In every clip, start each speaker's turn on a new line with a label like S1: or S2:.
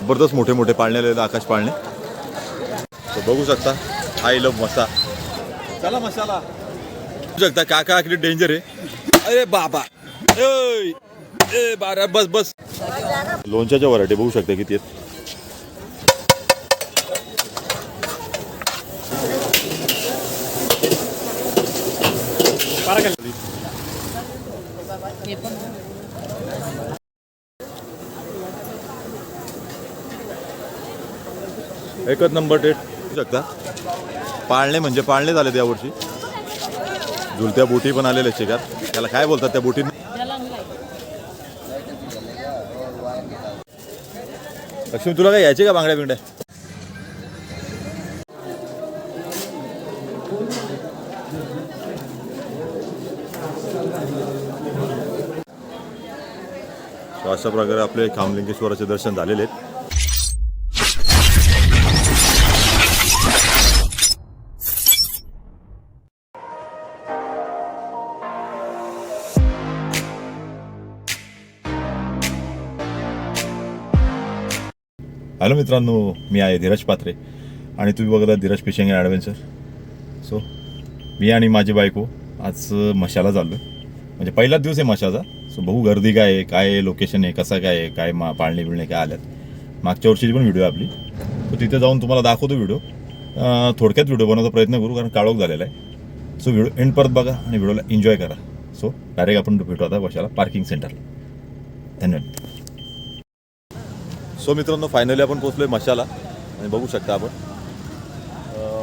S1: जबरदस्त मोठे मोठे पाळणे आलेले आहेत, आकाश पाळणे. तर बघू शकता आय लव मसा. चला मसाला. बघू शकता काका किती डेंजर आहे. अरे बाबा. ए ए बारा बस बस. लोणच्याच्या वरायटी बघू शकता किती आहेत. एकच नंबर डेट शकता. पाळणे म्हणजे पाळणे झाले यावर्षी. झुलत्या बोटी पण आलेल्या आहेत शिकार त्याला काय बोलतात त्या बोटी लक्ष्मी तुला काय यायचे का बांगड्या बिंगड्या? So अशा प्रकारे आपले कामलिंगेश्वराचे दर्शन झालेले आहेत. हॅलो मित्रांनो मी आहे धीरज पात्रे आणि तुम्ही बघत आहात Dheeraj fishing and adventure. So मी आणि माझी बायको आज मशाला चाललो आहे म्हणजे पहिलाच दिवस आहे मशाचा. सो भाऊ गर्दी काय आहे काय आहे लोकेशन आहे कसं काय आहे काय मा पाळणे बिळणे काय आल्यात. मागच्या वर्षीची पण व्हिडिओ आहे आपली. सो तिथे जाऊन तुम्हाला दाखवतो व्हिडिओ थोडक्यात व्हिडिओ बनवण्याचा प्रयत्न करू कारण काळोख झालेला आहे. सो व्हिडिओ एंड परत बघा आणि व्हिडिओला एन्जॉय करा. सो डायरेक्ट आपण भेटू आता मशाला पार्किंग सेंटरला धन्यवाद. सो मित्रांनो फायनली आपण पोहोचलोय मशाला. आणि बघू शकता आपण.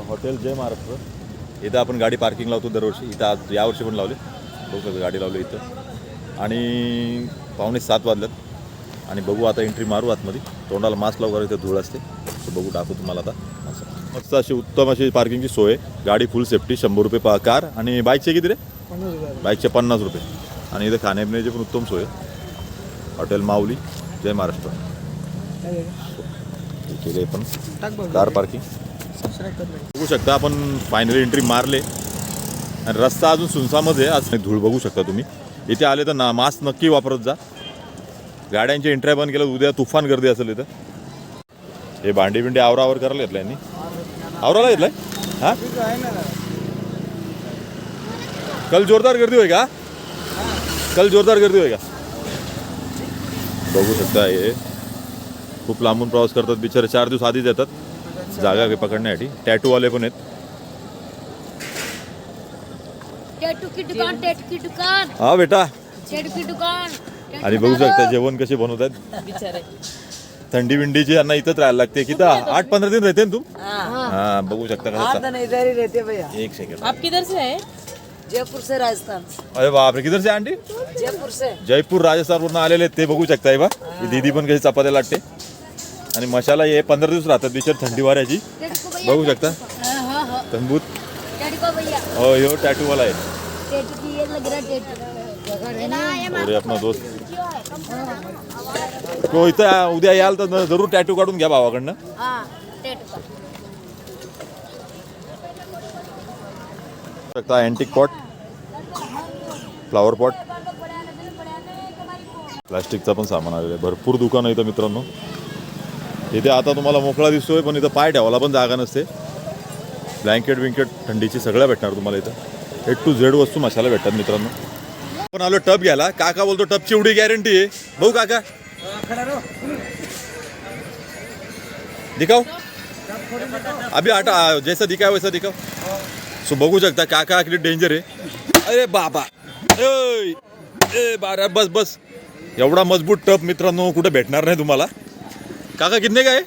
S1: हॉटेल जय महाराष्ट्र. इथं आपण गाडी पार्किंग लावतो दरवर्षी. इथं आज यावर्षी पण लावले. बघू शकता गाडी लावली इथं. आणि पावणे सात वाजल्यात. आणि बघू आता एंट्री मारू आतमध्ये. तोंडाला मास्क लावू इथं धूळ असते. तर बघू टाकू तुम्हाला आता. असं. मस्त अशी उत्तम अशी पार्किंगची सोय. आहे. गाडी फुल सेफ्टी शंभर रुपये पा कार आणि बाईकचे किती रे? बाईकचे पन्नास रुपये. आणि इथं खाण्यापिण्याची पण उत्तम सोय. आहे. हॉटेल माऊली. जय महाराष्ट्र. केले पण. कार पार्किंग बघू शकता आपण फायनली एंट्री मारले. आणि रस्ता अजून सुनसामध्ये आहे. आज धूळ बघू शकता तुम्ही. इथे आले तर ना मास्क नक्की वापरत जा. गाड्यांच्या एंट्र्या बंद केल्या उद्या तुफान गर्दी असेल इथं. हे भांडी बिंडी आवरावर करायला घेतलाय यांनी. आवराला घेतलाय? हा? कल जोरदार गर्दी होय का? कल जोरदार गर्दी होय का? बघू शकता हे. खूप लांबून प्रवास करतात बिचारे चार दिवस आधीच येतात. जागा पकडण्यासाठी. टॅटूवाले पण आहेत.
S2: टैटू की दुकान टैटू की दुकान.
S1: हा बेटा.
S2: टैटू की दुकान टैटू
S1: आणि बघू शकता जेवण कसे बनवतात
S2: बिचारे.
S1: थंडी विंडीची यांना इथंच राहायला लागते. किती आठ पंधरा दिन राहते ना तू? हा. बघू शकता
S3: ही भैया.
S1: एक सेकंड
S2: आप किधर से है?
S3: जयपुर से राजस्थान.
S1: अरे बापरे किधर से आंटी?
S3: जयपुर से
S1: जयपूर राजस्थानवरून आलेले आहेत ते बघू शकता हे. बा दीदी पण कशी चपात्या लागते आणि मशाला हे पंधरा दिवस राहतात बिचार थंडी वाऱ्याची. बघू शकता.
S2: हाँ हाँ हाँ.
S1: तंबूत. हो ह्यो टॅटूवाला आहे.
S2: है
S1: अरे आपला दोस्त. तो इथं उद्या याल तर जरूर टॅटू काढून घ्या भावाकडनं.
S2: हाँ
S1: शकता अँटिक पॉट फ्लावर पॉट प्लास्टिकचा पण सामान आलेलं आहे. भरपूर दुकान आहे इथं मित्रांनो. इथे आता तुम्हाला मोकळा दिसतोय पण इथं पाय ठेवायला पण जागा नसते. ब्लँकेट विंकेट थंडीची सगळ्या भेटणार तुम्हाला इथं. एट टू झेड वस्तू मसाला भेटतात मित्रांनो. आपण आलो टप घ्यायला. काका बोलतो टपची एवढी गॅरंटी आहे. भाऊ काका. दिखाओ. अभी आटा जैसा दिखाओ वैसा दिखाओ. सो बघू शकता काका किती डेंजर आहे. अरे बाबा. ए ए बारा बस बस. एवढा मजबूत टप मित्रांनो कुठे भेटणार नाही तुम्हाला. काका कितने काय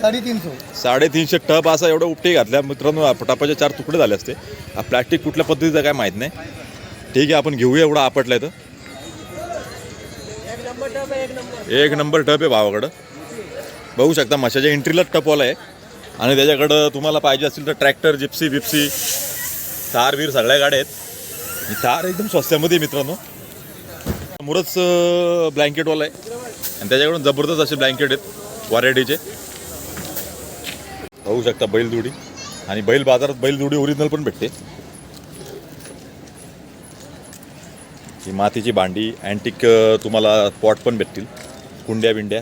S4: साडेतीन सौ
S1: साडेतीनशे टप असा एवढा उपटे घातल्या. मित्रांनो टपाचे चार तुकडे झाले असते. प्लॅस्टिक कुठल्या पद्धतीचं काय माहीत नाही. ठीक आहे आपण घेऊया एवढा आपटलाय तर एक नंबर टप आहे भावाकडं. बघू शकता मशाच्या एंट्रीलाच टपवाला आहे. आणि त्याच्याकडं तुम्हाला पाहिजे असतील तर ट्रॅक्टर जिप्सी बिप्सी थार बीर सगळ्या गाड्या आहेत. थार एकदम स्वस्त्यामध्ये मित्रांनो. समोरच ब्लँकेटवाला आहे. आणि त्याच्याकडून जबरदस्त असे ब्लँकेट आहेत. व्हरायटीचे पाहू शकता बैलजोडी आणि बैल बाजारात बैलजोडी ओरिजिनल पण भेटते. ही मातीची भांडी अँटिक तुम्हाला पॉट पण भेटतील. कुंड्या बिंड्या.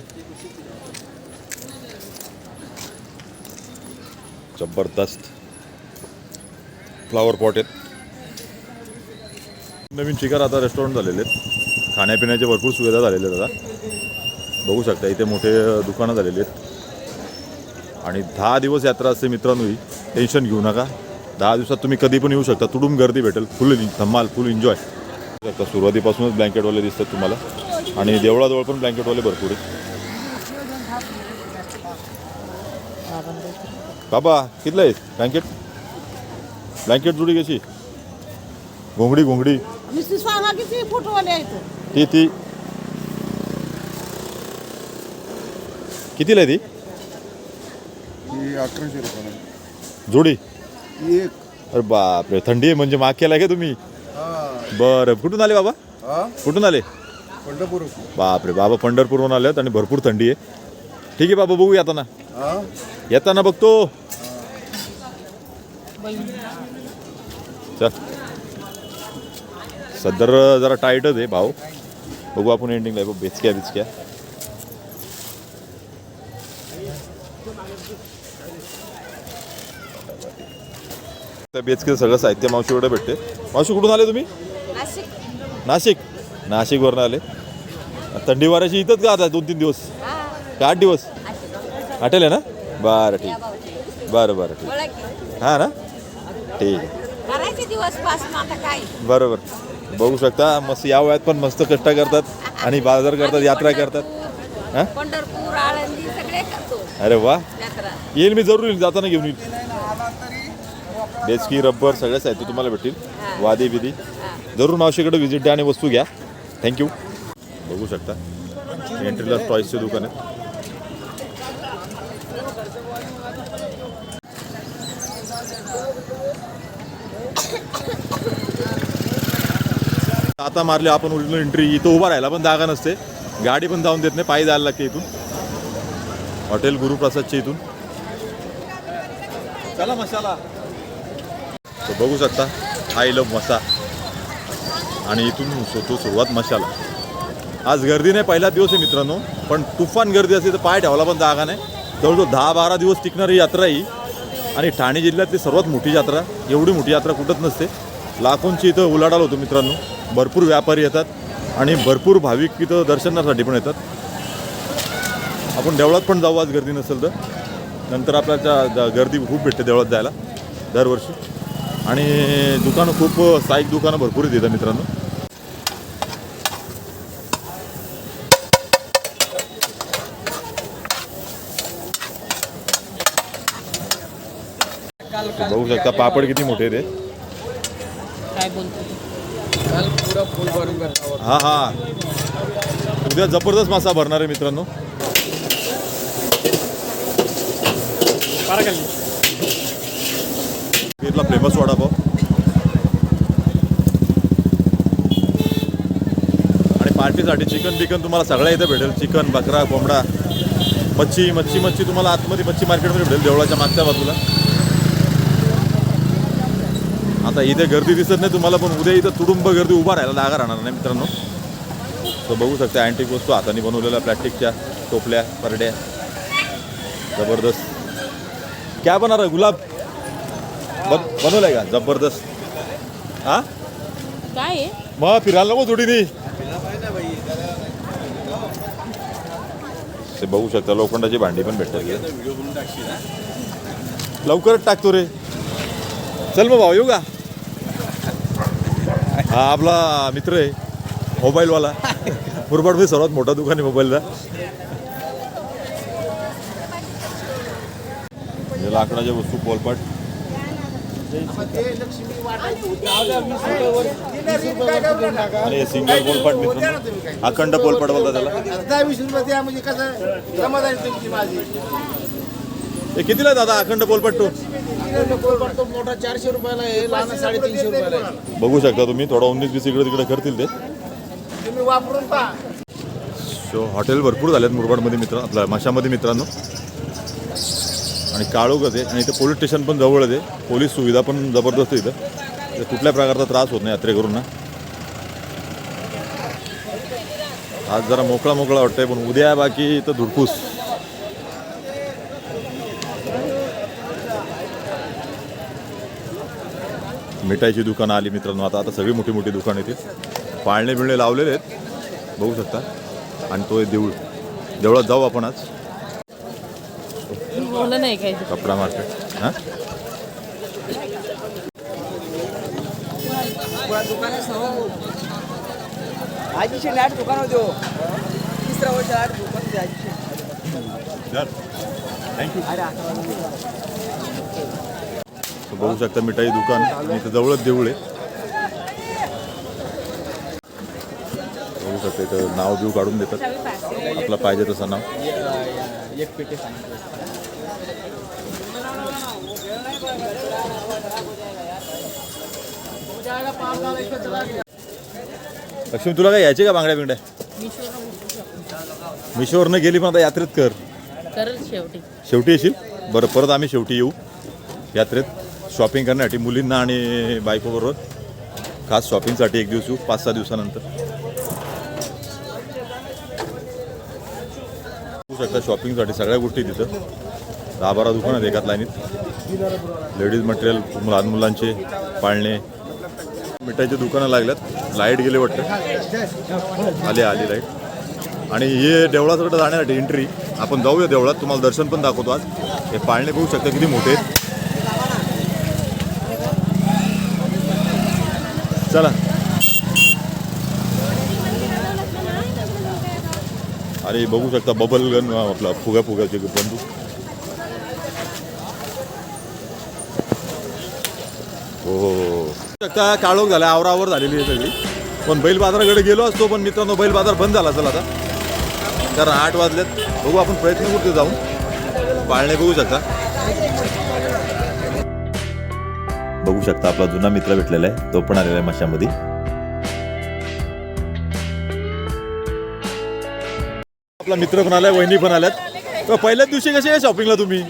S1: जबरदस्त. फ्लावर पॉट आहेत. नवीन शिकार आता रेस्टॉरंट झालेले आहेत. खाण्यापिण्याचे भरपूर सुविधा झालेल्या आहेत आता. बघू शकता इथे मोठे दुकानं झालेली आहेत. आणि दहा दिवस यात्रा असते मित्रांनो ही. टेन्शन घेऊ नका. दहा दिवसात तुम्ही कधी पण येऊ शकता. तुडूम गर्दी भेटेल. फुल धम्माल फुल एन्जॉय शकता सुरुवातीपासूनच ब्लँकेटवाले दिसतात तुम्हाला. आणि देवळाजवळ पण ब्लँकेटवाले भरपूर आहेत. बाबा कितलं आहे? ब्लँकेट ब्लँकेट जुडी कशी? घोंगडी घोंगडी. ती ती. कितीला आहे ती?
S5: ही अकराशे रुपयाला
S1: जोडी?
S5: एक.
S1: अरे बापरे थंडी आहे म्हणजे माग केला का तुम्ही? बरं कुठून आले बाबा?
S5: हा?
S1: कुठून आले?
S5: पंढरपूर.
S1: बापरे बाबा पंढरपूरहून आलेत आणि भरपूर थंडी आहे. ठीक आहे बाबा बघू येताना
S5: हा?
S1: येताना बघतो. चल. सदर जरा टाईटच आहे भाव बघू आपण एंडिंगला बघ बेचक्या बिचक्या. त्या बेचके सगळं साहित्य मावशीकडे भेटते. मावशी कुठून आले तुम्ही? नाशिक. नाशिकवरनं आले. थंडी वाऱ्याची इथंच का आता दोन तीन दिवस? का आठ दिवस? आठेल आहे ना? बरं ठीक. बरं बरं ठीक. हां ना? ठीक. आहे बरोबर. बघू शकता मस्त या वयात पण मस्त कष्ट करतात आणि बाजार करतात यात्रा करतात. हां? अरे वा. येईल मी जरूर येईल जाताना घेऊन येईल. डेस्की रबर सगळ्या साहित्य तुम्हाला भेटतील. वादी बिदी. जरूर मावशीकडे व्हिजिट द्या आणि वस्तू घ्या. थँक्यू बघू शकता. एंट्रीला टॉईसचे दुकान आहे आता मारले आपण ओरिजिनल एंट्री इथं उभा राहायला पण जागा नसते. गाडी पण जाऊन देत नाही. पायी जायला लागते इथून. हॉटेल गुरुप्रसादच्या इथून. चला मसाला तर बघू शकता. आय लव मसा. आणि इथून होतो सुरुवात मशाला. आज गर्दी नाही पहिला दिवस आहे मित्रांनो पण तुफान गर्दी असते तर पाय ठेवायला पण जागा नाही. जवळजवळ दहा बारा दिवस टिकणारी यात्रा ही. आणि ठाणे जिल्ह्यातली सर्वात मोठी यात्रा एवढी मोठी यात्रा कुठंच नसते. लाखोंची इथं उलाढाल होतो मित्रांनो. भरपूर व्यापारी येतात आणि भरपूर भाविक इथं दर्शनासाठी पण येतात. आपण देवळात पण जाऊ आज गर्दी नसेल तर. नंतर आपल्याला गर्दी खूप भेटते देवळात जायला दरवर्षी. आणि दुकानं खूप साईक दुकानं भरपूर आहेत मित्रांनो. तर बघू शकता पापड किती मोठे हे.
S4: बोलतो?
S1: हा हा. उद्या जबरदस्त मासा भरणार आहे मित्रांनो. बीरला फेमस वडापाव. आणि पार्टीसाठी चिकन बिकन तुम्हाला सगळ्या इथं भेटेल. चिकन बकरा कोंबडा मच्छी मच्छी मच्छी तुम्हाला आतमध्ये मच्छी मार्केटमध्ये भेटेल देवळाच्या मागच्या बाजूला. आता इथे गर्दी दिसत नाही तुम्हाला पण उद्या इथं तुडुंब गर्दी उभा राहायला लागा राहणार नाही मित्रांनो. तर बघू शकता अँटिक वस्तू हाताने बनवलेल्या प्लॅस्टिकच्या टोपल्या परड्या. जबरदस्त. क्या बना रहा गुलाब? बन बनवलंय का? जबरदस्त. हा?
S4: काय? आहे
S1: मग फिरायला नको थोडी नी ते बघू शकता लोखंडाची भांडी पण भेटतात. लवकरच टाकतो रे. चल मग भाऊ येऊ का? हा आपला मित्र आहे मोबाईलवाला. मुरबाडमध्ये सर्वात मोठा दुकान आहे मोबाईलचा. हे लाकडाच्या वस्तू पोलपाट. आणि हे सिंगल पोलपाट मित्र. अखंड पोलपाट बोलतात त्याला?
S5: दहा वीस रुपये द्या म्हणजे कसं समाधान तुमची माझी.
S1: हे कितीला आहे दादा अखंड पोलपाट तो?
S5: तो मोठा चारशे रुपयाला आहे लहान साडेतीनशे रुपयाला आहे.
S1: बघू शकता तुम्ही थोडा उन्नीस वीस इकडे तिकडे करतील ते.
S5: तुम्ही वापरून पहा.
S1: सो हॉटेल भरपूर झालेत मुरबाडमध्ये मित्र आपल्या माशामध्ये मित्रांनो. आणि काळोखच आहे आणि इथं पोलीस स्टेशन पण जवळच आहे. पोलीस सुविधा पण जबरदस्त आहे इथं. तर कुठल्या प्रकारचा त्रास होत नाही यात्रेकरूंना. आज जरा मोकळा मोकळा वाटतंय पण उद्या बाकी इथं धुडपूस. मिठाईची दुकानं आली मित्रांनो. आता आता सगळी मोठी मोठी दुकानं इथे पाळणे बिळणे लावलेले आहेत. बघू शकता. आणि तो आहे देऊळ. देवळात जाऊ आपण आज.
S4: नाही काही.
S1: कपडा मार्केट. हां?
S3: आजीचे लाट दुकान होतो तिसऱ्या वर्ष आठ दुकान होते आजीचे
S1: बघू. शकता मिठाई दुकान. इथं जवळच देऊळ आहे. बघू शकता इथं नाव बिव काढून देतात. आपला पाहिजे तसं नाव.
S5: एक पेटे
S1: लक्ष्मी तुला काय यायचे का बांगड्या बिंगड्या? मिशोवरनं गेली पण आता यात्रेत कर.
S4: शेवटी.
S1: शेवटी येशील? बरं परत आम्ही शेवटी येऊ यात्रेत. शॉपिंग करण्यासाठी मुलींना आणि बायकोबरोबर खास शॉपिंगसाठी एक दिवस येऊ पाच सहा दिवसानंतर. होऊ शकता शॉपिंगसाठी सगळ्या गोष्टी तिथं. दहा बारा दुकानं आहेत एकाच लाईनीत. लेडीज मटेरियल लहान मुलांचे पाळणे. मिठाईचे दुकानं लागल्यात. लाइट गेले वाटतं. आले आली लाइट. आणि हे देवळाकडे जाण्यासाठी एंट्री आपण जाऊया देवळात. तुम्हाला दर्शन पण दाखवतो आज. हे पाळणे बघू शकता किती मोठे आहेत. चला. अरे बघू शकता बबल गन आपला फुगा फुगाचे बंदूक. हो हो, हो. शकता काळोख झाला आवरावर झालेली आहे सगळी. पण बैल बाजाराकडे गेलो असतो पण मित्रांनो बैल बाजार बंद झाला असेल आता. कारण आठ वाजलेत. बघू आपण प्रयत्न करतो जाऊन. पाळणे बघू शकता. बघू शकता आपला जुना मित्र भेटलेला आहे. तो पण आलेला आहे माशामध्ये. आपला मित्र पण आलाय वहिनी पण आल्यात. तर पहिल्याच दिवशी कसे आहे शॉपिंगला तुम्ही?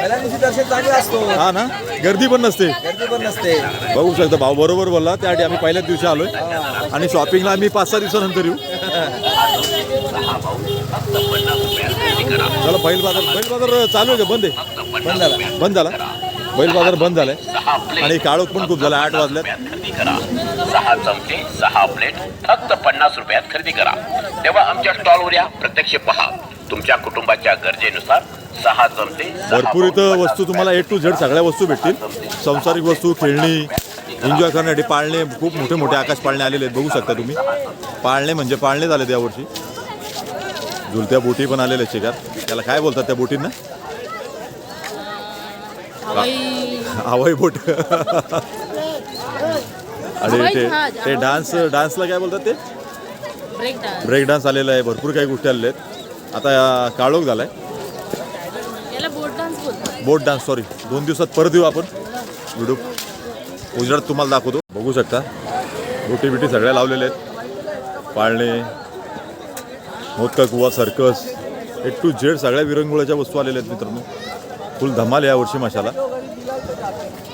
S3: पहिल्या दिवशी दर्शन चांगलं असतो.
S1: हा ना? गर्दी पण नसते.
S3: गर्दी पण नसते.
S1: बघू शकता भाऊ बरोबर बोलला त्यासाठी आम्ही पहिल्याच दिवशी आलोय. आणि शॉपिंगला आम्ही पाच सहा दिवसानंतर येऊ. चला बैल बाजार बैल बाजार चालू आहे का? बंद आहे? बंद झाला. बंद झाला. बैल बाजार बंद झालाय. आणि काळोख पण खूप झाला आठ वाजल्यात.
S6: सहा चमचे सहा प्लेट फक्त पन्नास रुपयात खरेदी करा. तेव्हा आमच्या स्टॉलवर या. प्रत्यक्ष पहा. तुमच्या कुटुंबाच्या गरजेनुसार सहा चमचे
S1: भरपूर इथं वस्तू तुम्हाला ए टू झेड सगळ्या वस्तू भेटतील. संसारिक वस्तू खेळणी एन्जॉय करण्यासाठी पाळणे खूप मोठे मोठे आकाश पाळणे आलेले आहेत. बघू शकता तुम्ही. पाळणे म्हणजे पाळणे झाले यावर्षी झुलत्या बोटी पण आलेल्या आहेत शिकार त्याला काय बोलतात त्या बोटींना?
S4: हवाई
S1: बोट. आणि ते ते डान्स डान्सला काय बोलतात ते?
S4: ब्रेक डान्स
S1: आलेला आहे भरपूर काही गोष्टी आलेल्या आहेत. आता काळोख झालाय.
S4: याला बोट डान्स
S1: बोट सॉरी दोन दिवसात परत येऊ आपण. व्हिडिओ उजळत तुम्हाला दाखवतो. बघू शकता. गोटी बिटी सगळ्या लावलेल्या आहेत. पाळणे मोदका कुवा सर्कस ए टू झेड सगळ्या विरंगुळ्याच्या वस्तू आलेल्या आहेत मित्रांनो. फुल धमाल आहे यावर्षी माशाला.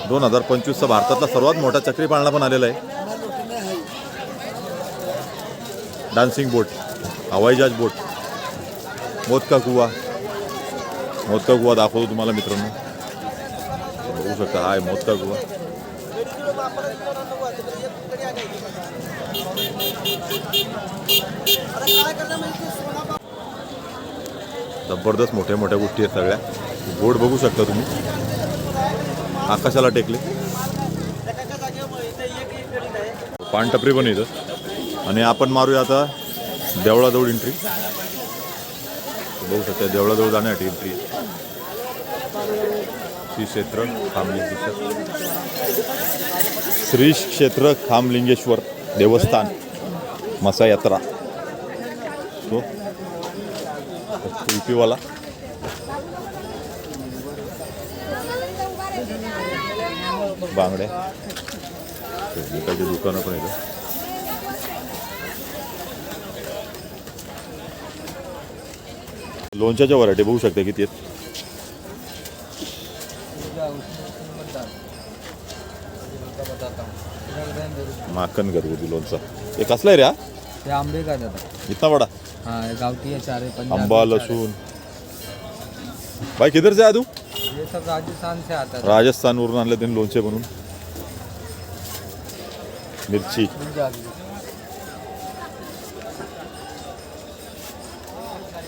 S1: दोन हजार पंचवीसचा भारतातला सर्वात मोठा चक्री पाळणा पण आलेला आहे. डान्सिंग बोट हवाई जहाज बोट मोदका कुवा. मोदका कुवा दाखवतो तुम्हाला मित्रांनो. बघू शकता हाय मोदका कुवा. जबरदस्त मोठ्या मोठ्या गोष्टी आहेत सगळ्या. बोट बघू शकता तुम्ही. आकाशाला टेकले. पानटपरी पण इथं. आणि आपण मारूया आता देवळाजवळ एंट्री बघू शकता देवळाजवळ जाण्यासाठी एंट्री श्री क्षेत्र खामलिंगेश्वर. श्री क्षेत्र खामलिंगेश्वर देवस्थान मसा यात्रा तो कुल्फीवाला बांगड्या मिठाची दुकानं पण येतं लोणच्याच्या व्हरायटी बघू शकता किती आहेत. माखन घरगुती लोणचं. हे कसलं आहे रे हा?
S3: हे आंबे का दादा
S1: इतना बड़ा
S3: हाँ गावठी है चारे पंजाबी चारे।
S1: लहसुन भाई किधर से आया तू?
S3: ये सब राजस्थान से आता है
S1: राजस्थानवरून आणलं त्यांनी लोणचे बनवून. मिरची.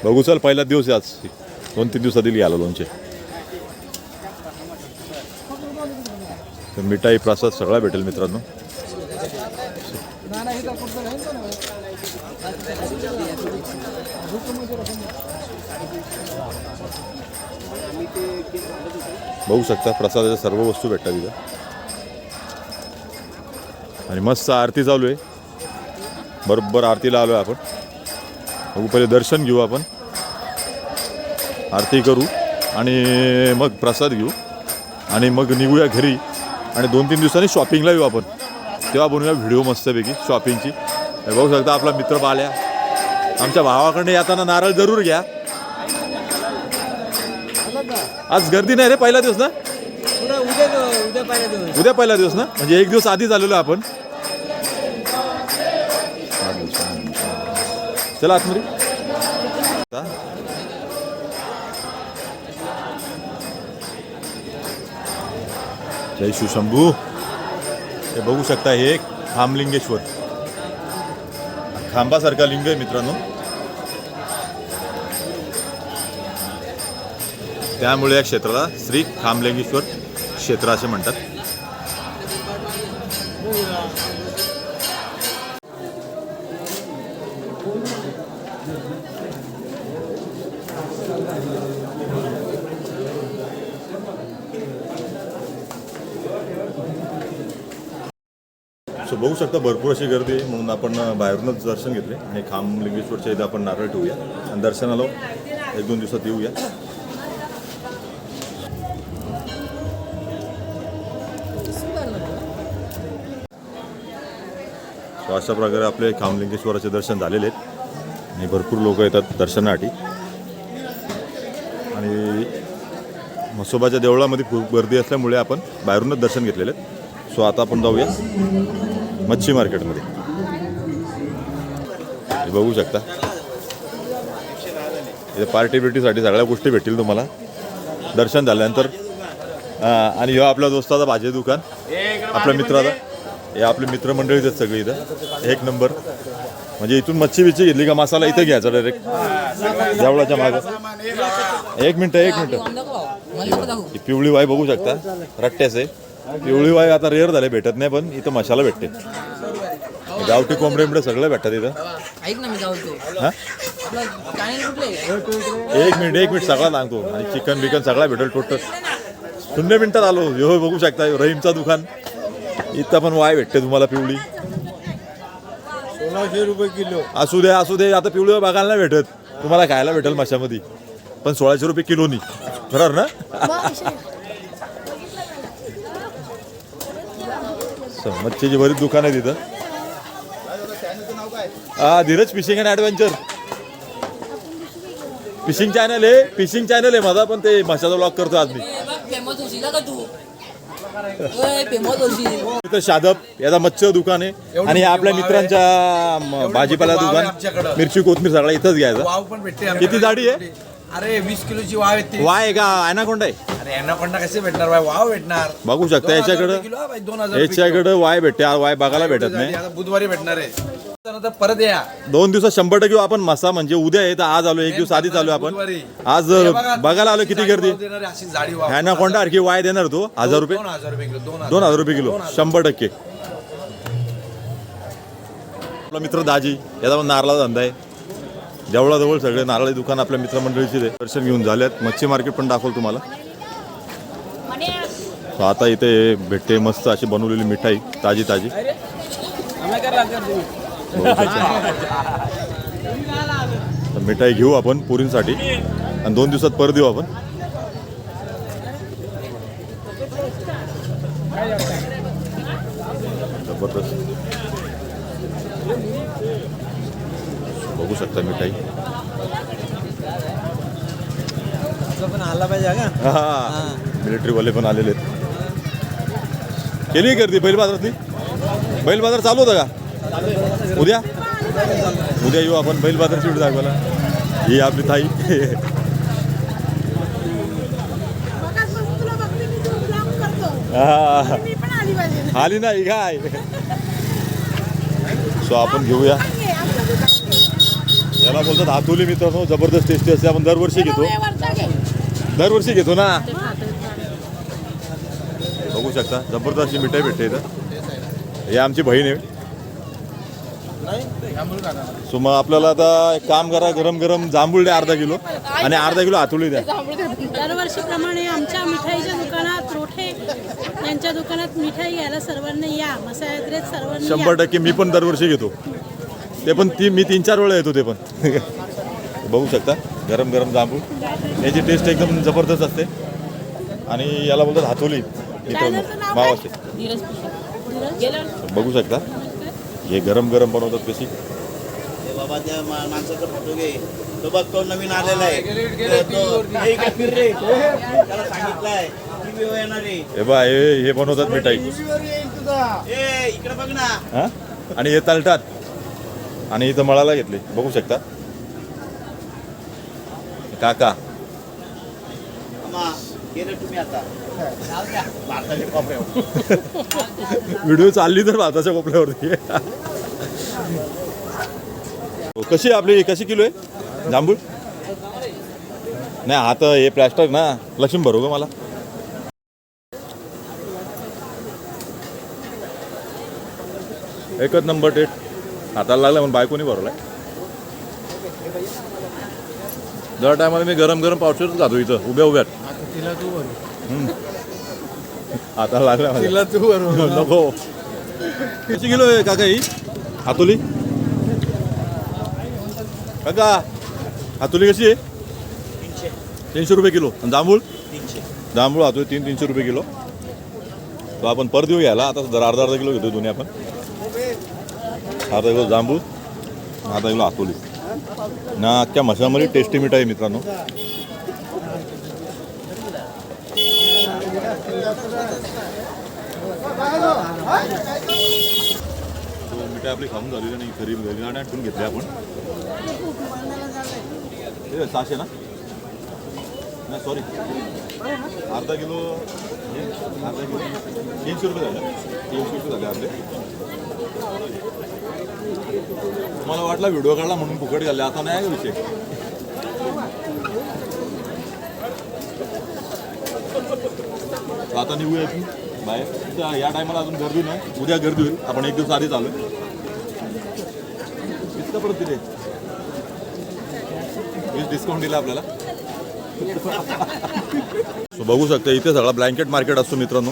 S1: बघू चल पहिला दिवस आहे आज. दोन तीन दिवसात दिली आलं लोणचे. तर मिठाई प्रसाद सगळा भेटेल मित्रांनो. बघू शकता प्रसादाच्या सर्व वस्तू भेटतात तिथं आणि मस्त आरती चालू आहे. बरोबर आरतीला आलो आहे आपण. बघू पहिले दर्शन घेऊ आपण. आरती करू आणि मग प्रसाद घेऊ. आणि मग निघूया घरी. आणि दोन तीन दिवसांनी शॉपिंगला येऊ आपण. तेव्हा बनवूया व्हिडिओ मस्तपैकी शॉपिंगची बघू शकता आपला मित्र बाल्या आमच्या भावाकडे येताना नारळ जरूर घ्या. आज गर्दी नाही रे पहिला दिवस ना?
S3: उद्या
S1: पहिला दिवस. ना? म्हणजे एक दिवस आधी झालेलो आपण. चला आतमध्ये. आता? जय शिवशंभू हे बघू शकता हे खामलिंगेश्वर. खांबासारखा लिंग आहे मित्रांनो. त्यामुळे या क्षेत्राला श्री खामलिंगेश्वर क्षेत्र असे म्हणतात. सो बघू शकता भरपूर अशी गर्दी आहे म्हणून आपण बाहेरूनच दर्शन घेतले आणि खामलिंगेश्वरच्या इथं आपण नारळ ठेवूया. आणि दर्शनाला एक दोन दिवसात येऊया. अशा प्रकारे आपले खामलिंगेश्वराचे दर्शन झालेले आहेत. आणि भरपूर लोक येतात दर्शनासाठी. आणि म्हसोबाच्या देवळामध्ये खूप गर्दी असल्यामुळे आपण बाहेरूनच दर्शन घेतलेले आहेत. सो आता आपण जाऊया मच्छी मार्केटमध्ये. बघू शकता. इथे पार्टी बिर्टीसाठी सगळ्या गोष्टी भेटतील तुम्हाला. दर्शन झाल्यानंतर आणि ह्यो आपल्या दोस्ताचा भाजी दुकान. आपल्या मित्राचा. हे आपले मित्रमंडळीच आहेत सगळे इथं. एक नंबर. म्हणजे इथून मच्छी बिच्छी घेतली का मसाला इथं घ्यायचा डायरेक्ट देवळाच्या मागं. एक मिनटं एक मिनटं. ही पिवळी वाय बघू शकता. रट्ट्याच आहे. पिवळी वाय आता रेअर झाले भेटत नाही पण इथं मसाला भेटते. गावठी कोंबडे बिंबडे सगळं भेटतात इथं. हा? एक मिनिट एक मिनिट सगळा सांगतो आणि चिकन बिकन सगळा भेटेल टोटल. शून्य मिनिटात आलो. हो बघू शकता रहीमचा दुकान. इथं पण वाय भेटते तुम्हाला पिवळी.
S5: सोळाशे रुपये किलो.
S1: असू दे असू दे आता पिवळी बघायला नाही भेटत. तुम्हाला खायला भेटेल माशामध्ये. पण सोळाशे रुपये किलोनी. बरोबर ना? स- मच्छीची बरीच दुकान आहे तिथं हा Dheeraj fishing and adventure. Fishing channel आहे फिशिंग चॅनल आहे माझा पण ते माशाचा ब्लॉग करतो आज मी
S3: फेमस होशील का तू फेमस होशील
S1: इथं शादप याचा मच्छी दुकान आहे. आणि हे आपल्या मित्रांच्या भाजीपाला दुकान मिरची कोथमीर सगळा इथंच घ्यायचा.
S5: वाव पण भेटते
S1: किती. जाडी आहे?
S5: अरे वीस किलोची वाव येते
S1: वाय आहे का? अनाकोंडा आहे.
S5: अरे कसे भेटणार बाय वाव भेटणार.
S1: बघू शकता याच्याकडं. याच्याकडे वाय भेटते वाय बघायला भेटत नाही.
S5: आता बुधवारी भेटणार आहे. परत या.
S1: दोन दिवसात शंभर टक्के आपण मसा म्हणजे उद्या आहे तर आज आलो एक दिवस आधी चालू आपण.
S5: बुधवारी.
S1: आज
S5: बघा,
S1: बघायला आलो किती गर्दी. ह्याना कोणता आणखी वाय देणार तो हजार रुपये.
S5: दोन हजार रुपये किलो
S1: शंभर टक्के. आपला मित्र दाजी याचा पण नारळा धंदा आहे. जवळाजवळ सगळे नारळी दुकान आपल्या मित्रमंडळीचे. दर्शन घेऊन झालेत. मच्छी मार्केट पण दाखवलं तुम्हाला. आता इथे भेटते मस्त अशी बनवलेली मिठाई ताजी ताजी. तर मिठाई घेऊ आपण पुरींसाठी. आणि दोन दिवसात परत येऊ आपण. जबरदस्त. बघू शकता मिठाई.
S3: पण आला पाहिजे का?
S1: हा मिलिटरीवाले पण आलेले आहेत. केली गर्दी? बैल बाजारातली? बैल बाजार चालू होता का? उद्या? उद्या येऊ आपण बैल बाजार शेवटी दाखवायला. ही आपली ताई. हा. आली नाही काय? सो आपण घेऊया. याला बोलतात हातोली मित्रांनो जबरदस्त टेस्टी असते आपण दरवर्षी घेतो. दरवर्षी घेतो ना? बघू शकता जबरदस्त अशी मिठाई भेटते इथं. हे आमची बहीण आहे. सो मग आपल्याला आता एक काम करा गरम गरम जांभूळ द्या अर्धा किलो आणि अर्धा किलो हातोली द्या.
S7: दरवर्षीप्रमाणे आमच्या मिठाईच्या दुकानात रोठे यांच्या दुकानात मिठाई घ्यायला सर्वांनी या. मसाला यात्रेत सर्वांनी
S1: शंभर टक्के मी पण दरवर्षी घेतो. ते पण ती मी तीन चार वेळा येतो ते पण. बघू शकता गरम गरम जांभूळ. याची टेस्ट एकदम जबरदस्त असते. आणि याला बोलतात हातोली मित्रांनो माव असते.
S4: नीरज पुष्कर. गेल्या वर्षी
S1: बघू शकता. हे गरम गरम बनवतात कशी
S5: बाबा त्या मा- माणसाचा फोटो घे. तो बघ तो नवीन आलेला आहे. तो- तो- ए, इकडे फिर रे त्याला सांगितलंय की मी येणार आहे.
S1: हे बा हे हे बनवतात मिठाई.
S5: ए इकडे बघ ना.
S1: हा? आणि हे तलटात. आणि इथं मळाला घेतले. बघू शकता. काका.
S5: गेले तुम्ही आता. कोपऱ्यावर
S1: व्हिडिओ चालली तर भाताच्या कोपऱ्यावरती. हो, कशी आहे आपली कशी किलो आहे? जांभूळ? नाही आता हे प्लॅस्टर ना लक्ष्मी भरू का मला? एकच नंबर डेट हाताला लागला म्हणून बायकोनी भरवलाय. दर टायमाला मी गरम गरम पावसाळ्यात जातो इथं उभ्या उभ्यात हाताला लागला माझ्या. नको. किती किलो आहे काका ही? हातोली? काका हातोली कशी आहे? तीनशे. रुपये किलो. आणि जांभूळ? जांभूळ हातोली तीन तीनशे रुपये किलो. तो आपण पर देऊ घ्यायला आता जरा अर्धा अर्धा किलो घेतो दोन्ही आपण. अर्धा किलो जांभूळ अर्धा किलो हातोली. ना अख्ख्या मशामध्ये टेस्टी मीठ आहे मित्रांनो. मिठाई आपली खाऊन झालेली नाही खरी घरी आणि आठवून घेतली आपण. सहाशे ना? नाही सॉरी अर्धा किलो अर्धा किलो. तीनशे रुपये झाले. तीनशे रुपये झाले आपले. मला वाटला व्हिडिओ काढला म्हणून फुकट घाले आता नाही विषय? तर आता निघूया की बाहेर. तर या टायमाला अजून गर्दी नाही. उद्या गर्दी होईल. आपण एक दिवस आधी चालू इतकं परत दिले डिस्काउंट दिला आपल्याला. सो बघू शकता इथे सगळा ब्लँकेट मार्केट असतो मित्रांनो.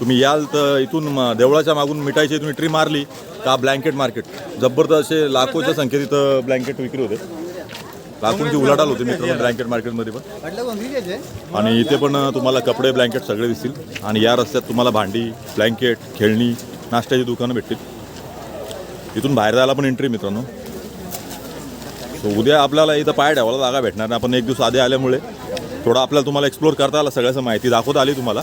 S1: तुम्ही याल तर इथून देवळाच्या मागून मिठाईची तुम्ही ट्री मारली का ब्लँकेट मार्केट जबरदस्त असे लाखोच्या संख्येत इथं ब्लँकेट विक्री होते. लाखोंची उलाढाल होते मित्रांनो ब्लँकेट मार्केटमध्ये पण. आणि इथे पण तुम्हाला कपडे ब्लँकेट सगळे दिसतील. आणि या रस्त्यात तुम्हाला भांडी ब्लँकेट खेळणी नाश्त्याची दुकानं भेटतील. इथून बाहेर जायला पण एंट्री मित्रांनो. सो उद्या आपल्याला इथं पाय ठेवायला जागा भेटणार नाही. आपण एक दिवस आधी आल्यामुळे थोडं आपल्याला तुम्हाला एक्सप्लोर करता आलं सगळ्याचं माहिती दाखवता आली तुम्हाला.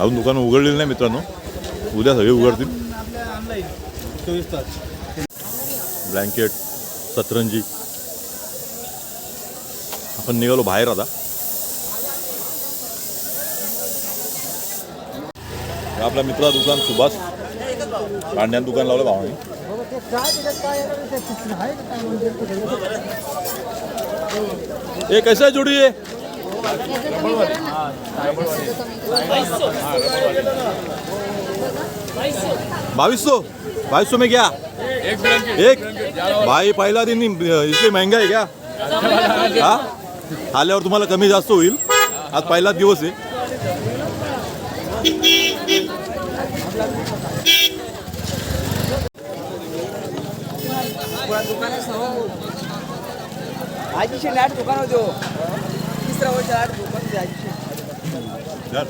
S1: अजून दुकानं उघडलेली नाही मित्रांनो. उद्या सगळे उघडतील. ब्लँकेट सतरंजी. आपण निघालो बाहेर आता. आपल्या आपला मित्रा दुकान सुभाष. भांड्यान दुकान लावलं भावाने. ए कैसा आहे जोड़ी? ये बावीस सो बावीस सो में घ्या एक भाई पहिला दिन इसलिए महंगा आहे क्या? हा? आल्यावर तुम्हाला कमी जास्त होईल. आज पहिलाच दिवस आहे.
S3: आजीचे लाट दुकान होतो तिसऱ्या वर्ष लाट दुकान
S1: सर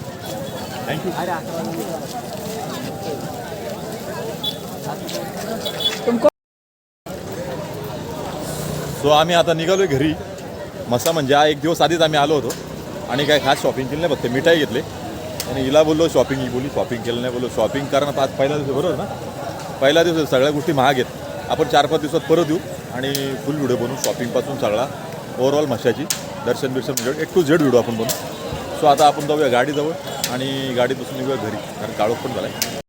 S1: थँक्यू सो आम्ही आता निघालोय घरी. मसा म्हणजे हा एक दिवस आधीच आम्ही आलो होतो. आणि काय खास शॉपिंग केली नाही फक्त मिठाई घेतले. आणि हिला बोललो शॉपिंग ही बोली शॉपिंग केलं नाही. बोललो शॉपिंग कारण आज पहिला दिवस बरोबर ना? पहिला दिवस सगळ्या गोष्टी महाग आहेत. आपण चार पाच दिवसात परत येऊ. आणि फुल व्हिडिओ बनवू शॉपिंगपासून सगळा. ओव्हरऑल मशाची. दर्शन बिर्शन म्हणजे एक टू झेड व्हिडिओ आपण बनवू. सो आता आपण जाऊया गाडीजवळ. आणि गाडीपासून निघूया घरी. कारण काळोख पण झाला आहे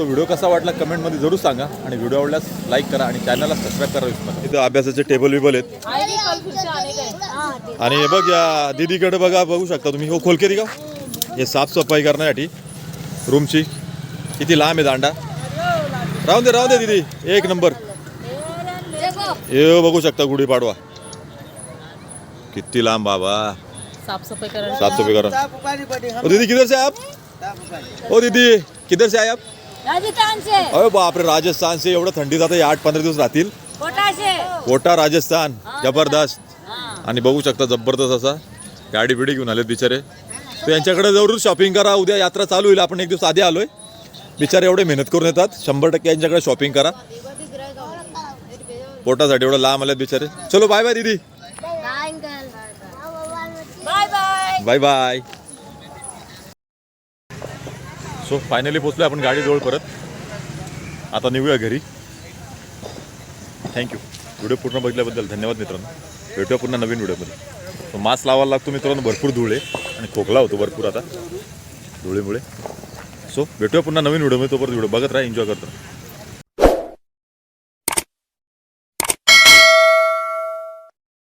S1: सो व्हिडिओ कसा वाटला कमेंटमध्ये जरूर सांगा आणि व्हिडिओ आवडल्यास लाईक करा आणि चॅनलला सबस्क्राईब करा विसरू नका. इथं अभ्यासाचे टेबल बिबल आहेत.
S4: आणे
S1: हे बघ या दीदीकडे बघा बघू शकता तुम्ही. हो खोलके दिगा हे साफसफाई करण्यासाठी रूमची किती लांब आहे दांडा? राहून दे राहून दे दीदी. एक नंबर हे बघू शकता गुढीपाडवा किती लांब बाबा.
S4: साफसफाई करायला
S1: साफसफाई करा. ओ दीदी किधर से आप? ओ दीदी किधर से आए आप?
S2: राजस्थान से
S1: अरे बापरे राजस्थान से एवढं थंडीत आता हे आठ पंधरा दिवस राहतील?
S2: कोटा से
S1: कोटा. राजस्थान जबरदस्त आणि बघू शकता जबरदस्त असा गाडी बिडी घेऊन आलेत बिचारे. तर यांच्याकडे जरूर शॉपिंग करा उद्या यात्रा चालू होईल आपण एक दिवस आधी आलोय. बिचारे एवढे मेहनत करून येतात शंभर टक्के यांच्याकडे शॉपिंग करा. पोटासाठी एवढं लांब आलेत बिचारे. चलो बाय बाय दीदी.
S2: Bye bye
S1: bye bye so finally पोचलो आपण गाडीजवळ परत. आता निघूया घरी. थँक्यू व्हिडिओ पूर्ण बघितल्याबद्दल धन्यवाद मित्रांनो. भेटूया पुन्हा नवीन व्हिडिओमध्ये. मास्क लावायला लागतो मित्रांनो भरपूर धुळे आणि खोकला होतो भरपूर आता. धुळेमुळे. सो भेटूया पुन्हा नवीन व्हिडिओमध्ये तोपर्यंत व्हिडिओ बघत राहा एन्जॉय करतो